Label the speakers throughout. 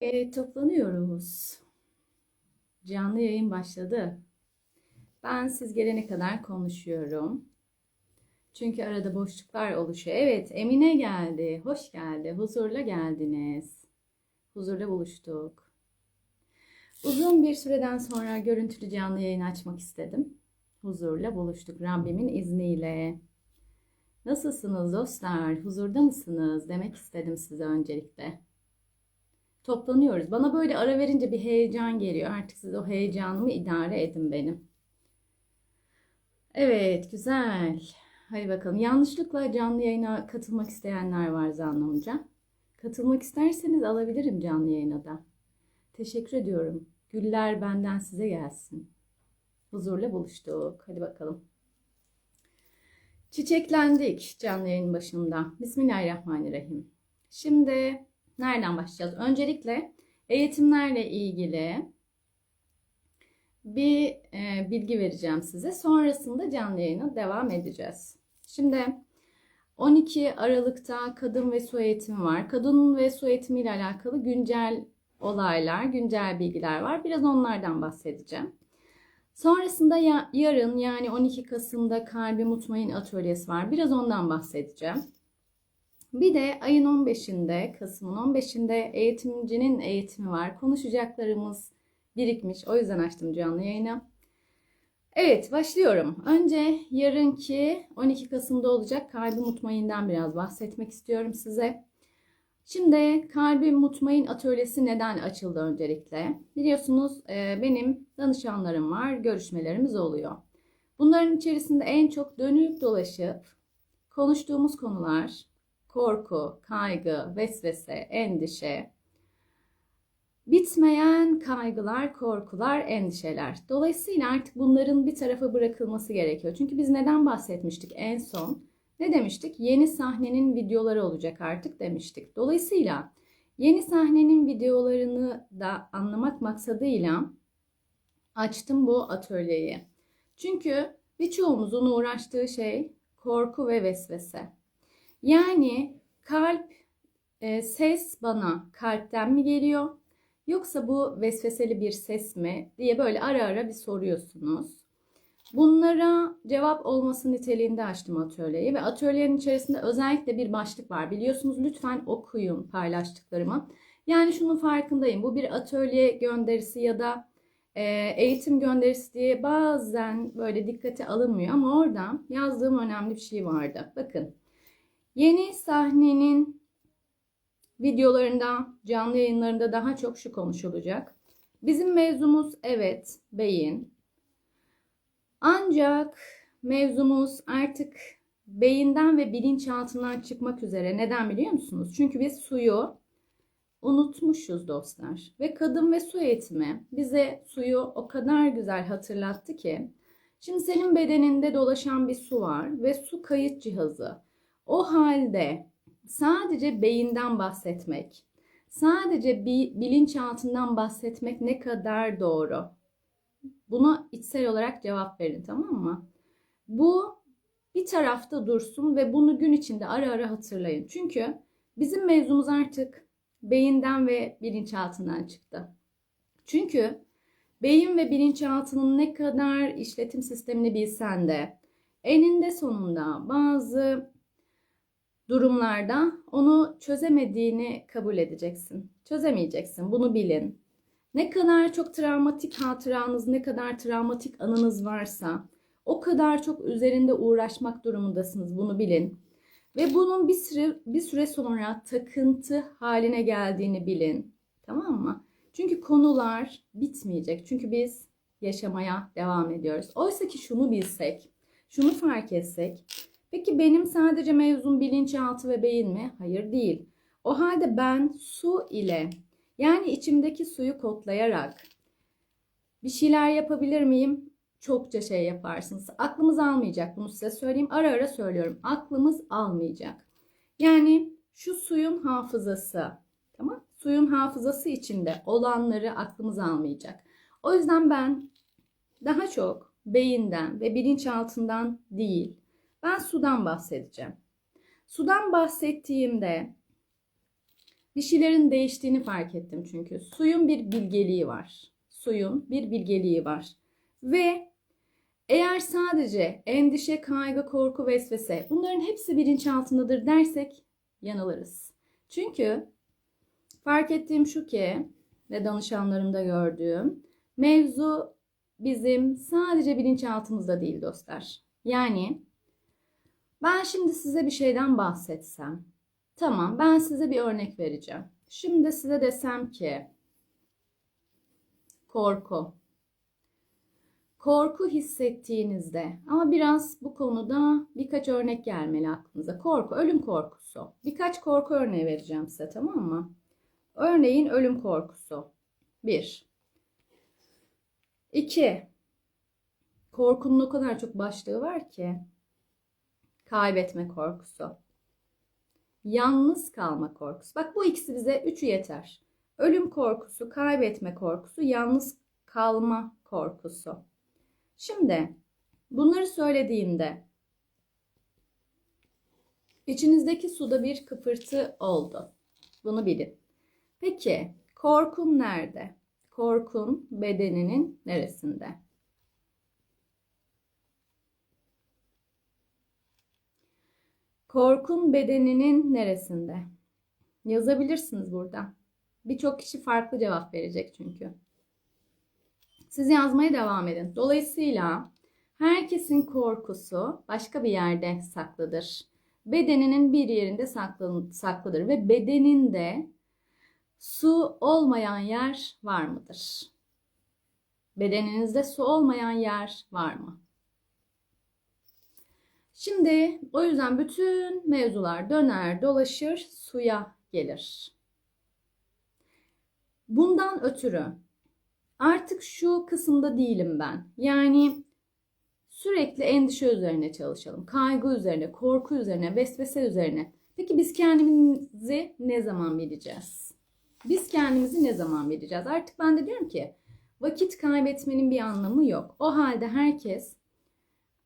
Speaker 1: Evet, toplanıyoruz. Canlı yayın başladı. Ben siz gelene kadar konuşuyorum. Çünkü arada boşluklar oluşuyor. Evet, Emine geldi. Hoş geldi. Huzurla geldiniz. Huzurla buluştuk. Uzun bir süreden sonra görüntülü canlı yayın açmak istedim. Huzurla buluştuk Rabbimin izniyle. Nasılsınız dostlar? Huzurda mısınız? Demek istedim size öncelikle. Toplanıyoruz. Bana böyle ara verince bir heyecan geliyor. Artık siz o heyecanımı idare edin benim. Evet, güzel. Hadi bakalım. Yanlışlıkla canlı yayına katılmak isteyenler var zannımca. Katılmak isterseniz alabilirim canlı yayına da. Teşekkür ediyorum. Güller benden size gelsin. Huzurla buluştuk. Hadi bakalım. Çiçeklendik canlı yayın başında. Bismillahirrahmanirrahim. Şimdi nereden başlayacağız? Öncelikle eğitimlerle ilgili bir e, bilgi vereceğim size. Sonrasında canlı yayına devam edeceğiz. Şimdi 12 Aralık'ta kadın ve su eğitimi var. Kadın ve su eğitimi ile alakalı güncel olaylar, güncel bilgiler var. Biraz onlardan bahsedeceğim. Sonrasında ya, yarın yani 12 Kasım'da Kalbi Mutmain Atölyesi var. Biraz ondan bahsedeceğim. Bir de ayın 15'inde, Kasım'ın 15'inde eğitimcinin eğitimi var. Konuşacaklarımız birikmiş. O yüzden açtım canlı yayını. Evet, başlıyorum. Önce yarınki 12 Kasım'da olacak Kalbi Mutmain'den biraz bahsetmek istiyorum size. Şimdi Kalbi Mutmain Atölyesi neden açıldı öncelikle? Biliyorsunuz e, benim danışanlarım var, görüşmelerimiz oluyor. Bunların içerisinde en çok dönüp dolaşıp konuştuğumuz konular korku, kaygı, vesvese, endişe, bitmeyen kaygılar, korkular, endişeler. Dolayısıyla artık bunların bir tarafa bırakılması gerekiyor. Çünkü biz neden bahsetmiştik en son? Ne demiştik? Yeni sahnenin videoları olacak artık demiştik. Dolayısıyla yeni sahnenin videolarını da anlamak maksadıyla açtım bu atölyeyi. Çünkü birçoğumuzun uğraştığı şey korku ve vesvese. Yani kalp e, ses bana kalpten mi geliyor yoksa bu vesveseli bir ses mi diye böyle ara ara bir soruyorsunuz. Bunlara cevap olması niteliğinde açtım atölyeyi ve atölyenin içerisinde özellikle bir başlık var. Biliyorsunuz lütfen okuyun paylaştıklarımı. Yani şunun farkındayım. Bu bir atölye gönderisi ya da e, eğitim gönderisi diye bazen böyle dikkate alınmıyor ama orada yazdığım önemli bir şey vardı. Bakın. Yeni sahnenin videolarında, canlı yayınlarında daha çok şu konuşulacak. Bizim mevzumuz evet beyin, ancak mevzumuz artık beyinden ve bilinçaltından çıkmak üzere. Neden biliyor musunuz? Çünkü biz suyu unutmuşuz dostlar. Ve kadın ve su eğitimi bize suyu o kadar güzel hatırlattı ki. Şimdi senin bedeninde dolaşan bir su var ve su kayıt cihazı. O halde sadece beyinden bahsetmek, sadece bir bilinçaltından bahsetmek ne kadar doğru? Buna içsel olarak cevap verin tamam mı? Bu bir tarafta dursun ve bunu gün içinde ara ara hatırlayın. Çünkü bizim mevzumuz artık beyinden ve bilinçaltından çıktı. Çünkü beyin ve bilinçaltının ne kadar işletim sistemini bilsen de eninde sonunda bazı durumlarda onu çözemediğini kabul edeceksin. Çözemeyeceksin. Bunu bilin. Ne kadar çok travmatik hatıranız, ne kadar travmatik anınız varsa o kadar çok üzerinde uğraşmak durumundasınız. Bunu bilin. Ve bunun bir süre, bir süre sonra takıntı haline geldiğini bilin. Tamam mı? Çünkü konular bitmeyecek. Çünkü biz yaşamaya devam ediyoruz. Oysa ki şunu bilsek, şunu fark etsek. Peki benim sadece mevzum bilinçaltı ve beyin mi? Hayır değil. O halde ben su ile yani içimdeki suyu kodlayarak bir şeyler yapabilir miyim? Çokça şey yaparsınız. Aklımız almayacak bunu size söyleyeyim. Ara ara söylüyorum. Aklımız almayacak. Yani şu suyun hafızası. Tamam? Suyun hafızası içinde olanları aklımız almayacak. O yüzden ben daha çok beyinden ve bilinçaltından değil, ben sudan bahsedeceğim. Sudan bahsettiğimde Bir şeylerin değiştiğini fark ettim çünkü. Suyun bir bilgeliği var. Suyun bir bilgeliği var. Ve eğer sadece endişe, kaygı, korku, vesvese bunların hepsi bilinçaltındadır dersek yanılırız. Çünkü fark ettiğim şu ki ve danışanlarımda gördüğüm mevzu bizim sadece bilinçaltımızda değil dostlar. Yani ben şimdi size bir şeyden bahsetsem. Tamam ben size bir örnek vereceğim. Şimdi size desem ki korku. Korku hissettiğinizde ama biraz bu konuda birkaç örnek gelmeli aklınıza. Korku, ölüm korkusu. Birkaç korku örneği vereceğim size tamam mı? Örneğin ölüm korkusu. 1. 2. Korkunun o kadar çok başlığı var ki. Kaybetme korkusu. Yalnız kalma korkusu. Bak bu ikisi bize üçü yeter. Ölüm korkusu, kaybetme korkusu, yalnız kalma korkusu. Şimdi bunları söylediğimde içinizdeki suda bir kıpırtı oldu. Bunu bilin. Peki korkun nerede? Korkun bedeninin neresinde? Korkun bedeninin neresinde? Yazabilirsiniz burada. Birçok kişi farklı cevap verecek çünkü. Siz yazmaya devam edin. Dolayısıyla herkesin korkusu başka bir yerde saklıdır. Bedeninin bir yerinde saklıdır ve bedeninde su olmayan yer var mıdır? Bedeninizde su olmayan yer var mı? Şimdi o yüzden bütün mevzular döner dolaşır suya gelir. Bundan ötürü artık şu kısımda değilim ben. Yani sürekli endişe üzerine çalışalım. Kaygı üzerine, korku üzerine, vesvese üzerine. Peki biz kendimizi ne zaman bileceğiz? Biz kendimizi ne zaman bileceğiz? Artık ben de diyorum ki vakit kaybetmenin bir anlamı yok. O halde herkes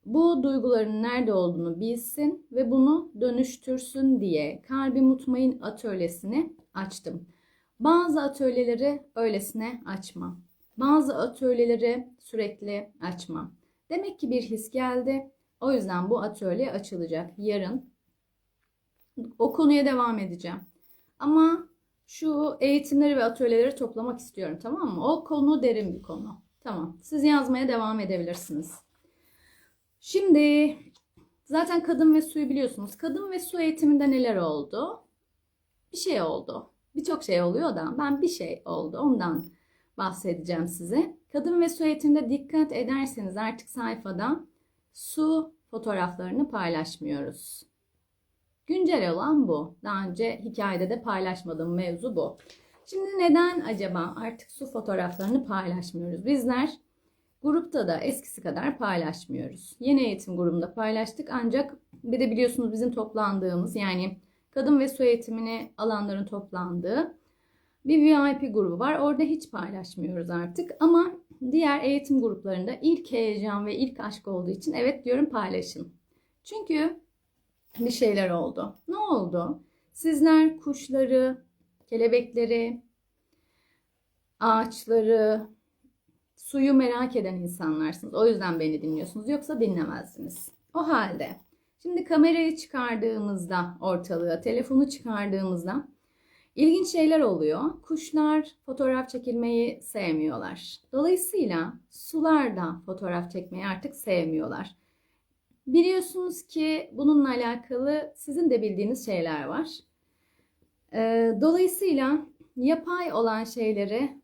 Speaker 1: bu duyguların nerede olduğunu bilsin ve bunu dönüştürsün diye Kalbi Mutmain atölyesini açtım. Bazı atölyeleri öylesine açma. Bazı atölyeleri sürekli açma. Demek ki bir his geldi. O yüzden bu atölye açılacak. Yarın o konuya devam edeceğim. Ama şu eğitimleri ve atölyeleri toplamak istiyorum tamam mı? O konu derin bir konu. Tamam. Siz yazmaya devam edebilirsiniz. Şimdi zaten kadın ve suyu biliyorsunuz. Kadın ve su eğitiminde neler oldu? Bir şey oldu. Birçok şey oluyor da ben bir şey oldu. Ondan bahsedeceğim size. Kadın ve su eğitiminde dikkat ederseniz artık sayfada su fotoğraflarını paylaşmıyoruz. Güncel olan bu. Daha önce hikayede de paylaşmadığım mevzu bu. Şimdi neden acaba artık su fotoğraflarını paylaşmıyoruz? Bizler grupta da eskisi kadar paylaşmıyoruz. Yeni eğitim grubunda paylaştık ancak bir de biliyorsunuz bizim toplandığımız yani kadın ve su eğitimini alanların toplandığı bir VIP grubu var. Orada hiç paylaşmıyoruz artık ama diğer eğitim gruplarında ilk heyecan ve ilk aşk olduğu için evet diyorum paylaşın. Çünkü bir şeyler oldu. Ne oldu? Sizler kuşları, kelebekleri, ağaçları, suyu merak eden insanlarsınız. O yüzden beni dinliyorsunuz. Yoksa dinlemezdiniz. O halde şimdi kamerayı çıkardığımızda ortalığa, telefonu çıkardığımızda ilginç şeyler oluyor. Kuşlar fotoğraf çekilmeyi sevmiyorlar. Dolayısıyla sular da fotoğraf çekmeyi artık sevmiyorlar. Biliyorsunuz ki bununla alakalı sizin de bildiğiniz şeyler var. Ee, dolayısıyla yapay olan şeyleri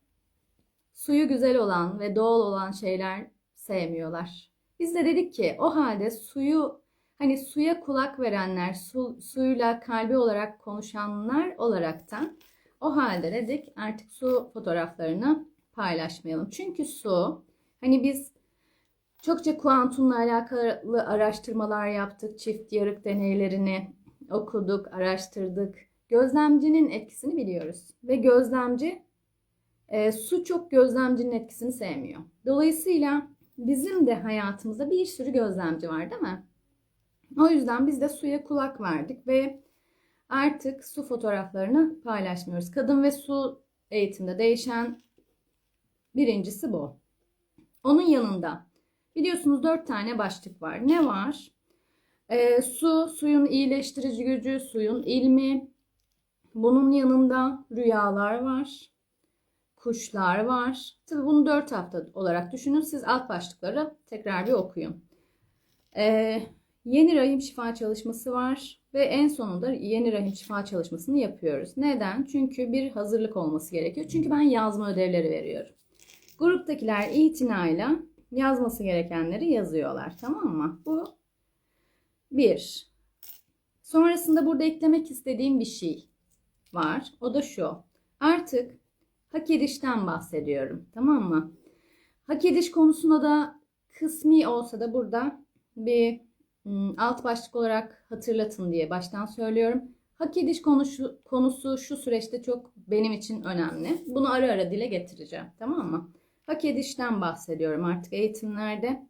Speaker 1: suyu güzel olan ve doğal olan şeyler sevmiyorlar. Biz de dedik ki o halde suyu hani suya kulak verenler, su, suyla kalbi olarak konuşanlar olaraktan o halde dedik artık su fotoğraflarını paylaşmayalım. Çünkü su hani biz çokça kuantumla alakalı araştırmalar yaptık. Çift yarık deneylerini okuduk, araştırdık. Gözlemcinin etkisini biliyoruz. Ve gözlemci e, su çok gözlemcinin etkisini sevmiyor. Dolayısıyla bizim de hayatımızda bir sürü gözlemci var değil mi? O yüzden biz de suya kulak verdik ve artık su fotoğraflarını paylaşmıyoruz. Kadın ve su eğitimde değişen birincisi bu. Onun yanında biliyorsunuz dört tane başlık var. Ne var? Ee, su, suyun iyileştirici gücü, suyun ilmi. Bunun yanında rüyalar var. Kuşlar var. Tabii bunu dört hafta olarak düşünün. Siz alt başlıkları tekrar bir okuyun. Ee, yeni rahim şifa çalışması var. Ve en sonunda yeni rahim şifa çalışmasını yapıyoruz. Neden? Çünkü bir hazırlık olması gerekiyor. Çünkü ben yazma ödevleri veriyorum. Gruptakiler itinayla yazması gerekenleri yazıyorlar. Tamam mı? Bu bir. Sonrasında burada eklemek istediğim bir şey var. O da şu. Artık hak edişten bahsediyorum. Tamam mı? Hak ediş konusunda da kısmi olsa da burada bir ım, alt başlık olarak hatırlatın diye baştan söylüyorum. Hak ediş konusu, konusu şu süreçte çok benim için önemli. Bunu ara ara dile getireceğim. Tamam mı? Hak edişten bahsediyorum artık eğitimlerde.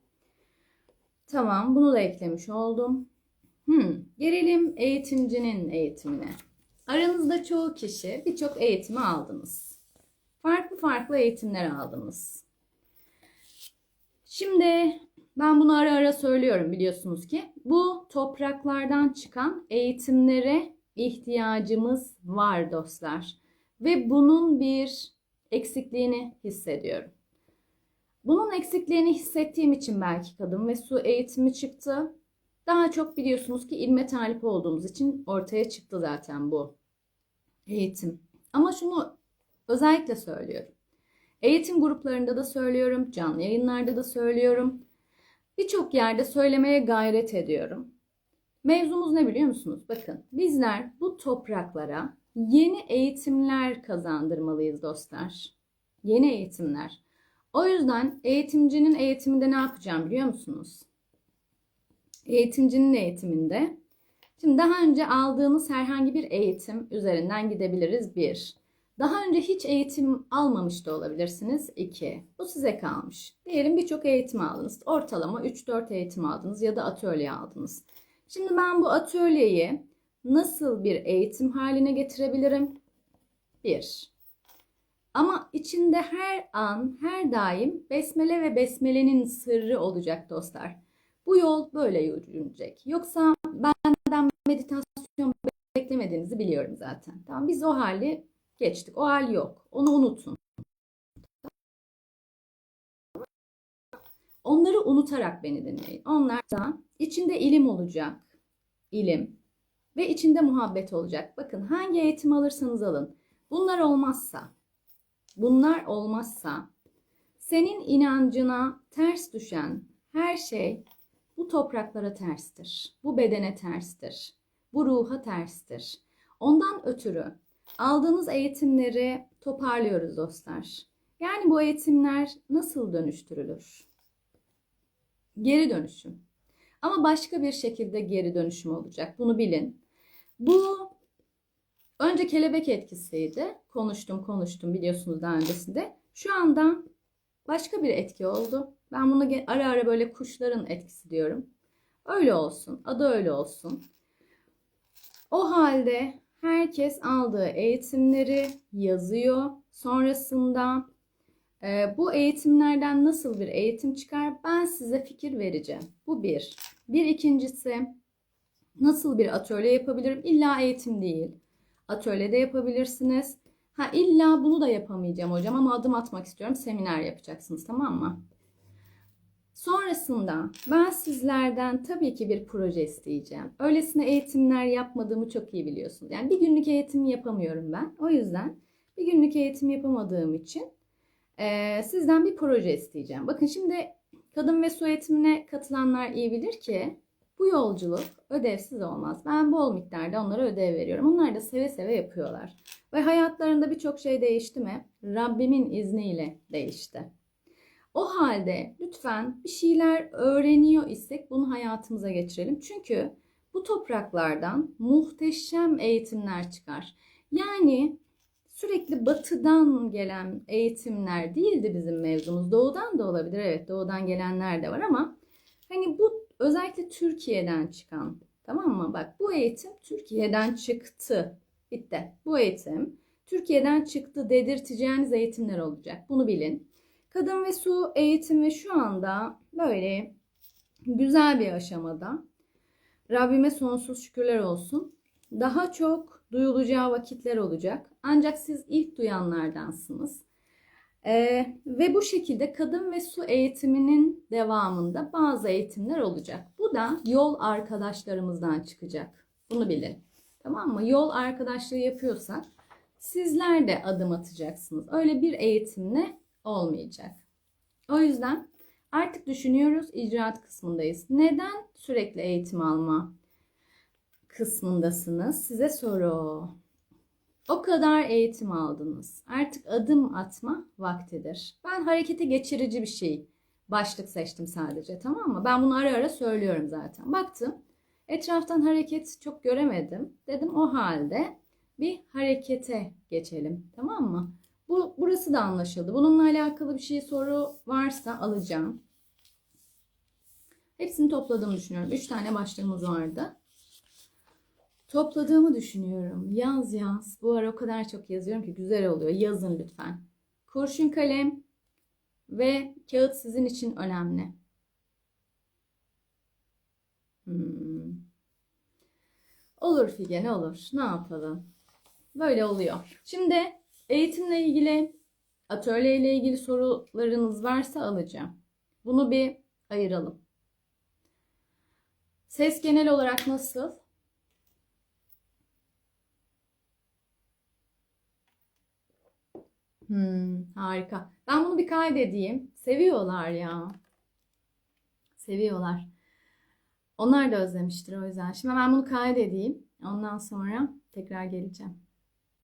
Speaker 1: Tamam, bunu da eklemiş oldum. Hmm, gelelim eğitimcinin eğitimine. Aranızda çoğu kişi birçok eğitimi aldınız. Farklı farklı eğitimler aldınız. Şimdi ben bunu ara ara söylüyorum biliyorsunuz ki. Bu topraklardan çıkan eğitimlere ihtiyacımız var dostlar. Ve bunun bir eksikliğini hissediyorum. Bunun eksikliğini hissettiğim için belki kadın ve su eğitimi çıktı. Daha çok biliyorsunuz ki ilme talip olduğumuz için ortaya çıktı zaten bu eğitim. Ama şunu özellikle söylüyorum. Eğitim gruplarında da söylüyorum, canlı yayınlarda da söylüyorum. Birçok yerde söylemeye gayret ediyorum. Mevzumuz ne biliyor musunuz? Bakın bizler bu topraklara yeni eğitimler kazandırmalıyız dostlar. Yeni eğitimler. O yüzden eğitimcinin eğitiminde ne yapacağım biliyor musunuz? Eğitimcinin eğitiminde Şimdi daha önce aldığınız herhangi bir eğitim üzerinden gidebiliriz. Bir. Daha önce hiç eğitim almamış da olabilirsiniz. İki. Bu size kalmış. Diyelim birçok eğitim aldınız. Ortalama 3-4 eğitim aldınız ya da atölye aldınız. Şimdi ben bu atölyeyi nasıl bir eğitim haline getirebilirim? Bir. Ama içinde her an, her daim besmele ve besmelenin sırrı olacak dostlar. Bu yol böyle yürünecek. Yoksa benden meditasyon beklemediğinizi biliyorum zaten. Tamam biz o hali geçtik. O hal yok. Onu unutun. Onları unutarak beni dinleyin. Onlar da içinde ilim olacak. İlim. Ve içinde muhabbet olacak. Bakın hangi eğitim alırsanız alın. Bunlar olmazsa, bunlar olmazsa senin inancına ters düşen her şey bu topraklara terstir. Bu bedene terstir. Bu ruha terstir. Ondan ötürü aldığınız eğitimleri toparlıyoruz dostlar. Yani bu eğitimler nasıl dönüştürülür? Geri dönüşüm. Ama başka bir şekilde geri dönüşüm olacak. Bunu bilin. Bu önce kelebek etkisiydi. Konuştum konuştum biliyorsunuz daha öncesinde. Şu anda başka bir etki oldu. Ben bunu ara ara böyle kuşların etkisi diyorum. Öyle olsun. Adı öyle olsun. O halde herkes aldığı eğitimleri yazıyor. Sonrasında e, bu eğitimlerden nasıl bir eğitim çıkar ben size fikir vereceğim. Bu bir. Bir ikincisi nasıl bir atölye yapabilirim? İlla eğitim değil. Atölyede yapabilirsiniz. Ha illa bunu da yapamayacağım hocam ama adım atmak istiyorum. Seminer yapacaksınız tamam mı? Sonrasında ben sizlerden tabii ki bir proje isteyeceğim. Öylesine eğitimler yapmadığımı çok iyi biliyorsunuz. Yani bir günlük eğitim yapamıyorum ben. O yüzden bir günlük eğitim yapamadığım için e, sizden bir proje isteyeceğim. Bakın şimdi kadın ve su eğitimine katılanlar iyi bilir ki bu yolculuk ödevsiz olmaz. Ben bol miktarda onlara ödev veriyorum. Onlar da seve seve yapıyorlar. Ve hayatlarında birçok şey değişti mi? Rabbimin izniyle değişti. O halde lütfen bir şeyler öğreniyor isek bunu hayatımıza geçirelim. Çünkü bu topraklardan muhteşem eğitimler çıkar. Yani sürekli batıdan gelen eğitimler değildi bizim mevzumuz. Doğudan da olabilir. Evet doğudan gelenler de var ama hani bu özellikle Türkiye'den çıkan Tamam mı? Bak bu eğitim Türkiye'den çıktı. Bitti. Bu eğitim Türkiye'den çıktı dedirteceğiniz eğitimler olacak. Bunu bilin. Kadın ve su eğitimi şu anda böyle güzel bir aşamada. Rabbime sonsuz şükürler olsun. Daha çok duyulacağı vakitler olacak. Ancak siz ilk duyanlardansınız. Ee, ve bu şekilde kadın ve su eğitiminin devamında bazı eğitimler olacak. Bu da yol arkadaşlarımızdan çıkacak. Bunu bilin. Tamam mı? Yol arkadaşlığı yapıyorsak sizler de adım atacaksınız. Öyle bir eğitimle olmayacak. O yüzden artık düşünüyoruz icraat kısmındayız. Neden sürekli eğitim alma kısmındasınız? Size soru. O kadar eğitim aldınız. Artık adım atma vaktidir. Ben harekete geçirici bir şey başlık seçtim sadece tamam mı? Ben bunu ara ara söylüyorum zaten. Baktım etraftan hareket çok göremedim. Dedim o halde bir harekete geçelim tamam mı? Bu, burası da anlaşıldı. Bununla alakalı bir şey soru varsa alacağım. Hepsini topladığımı düşünüyorum. Üç tane başlığımız vardı. Topladığımı düşünüyorum. Yaz yaz. Bu ara o kadar çok yazıyorum ki güzel oluyor. Yazın lütfen. Kurşun kalem ve kağıt sizin için önemli. Hmm. Olur Figen olur. Ne yapalım? Böyle oluyor. Şimdi eğitimle ilgili, atölye ile ilgili sorularınız varsa alacağım. Bunu bir ayıralım. Ses genel olarak nasıl? Hmm, harika. Ben bunu bir kaydedeyim. Seviyorlar ya. Seviyorlar. Onlar da özlemiştir o yüzden. Şimdi ben bunu kaydedeyim. Ondan sonra tekrar geleceğim.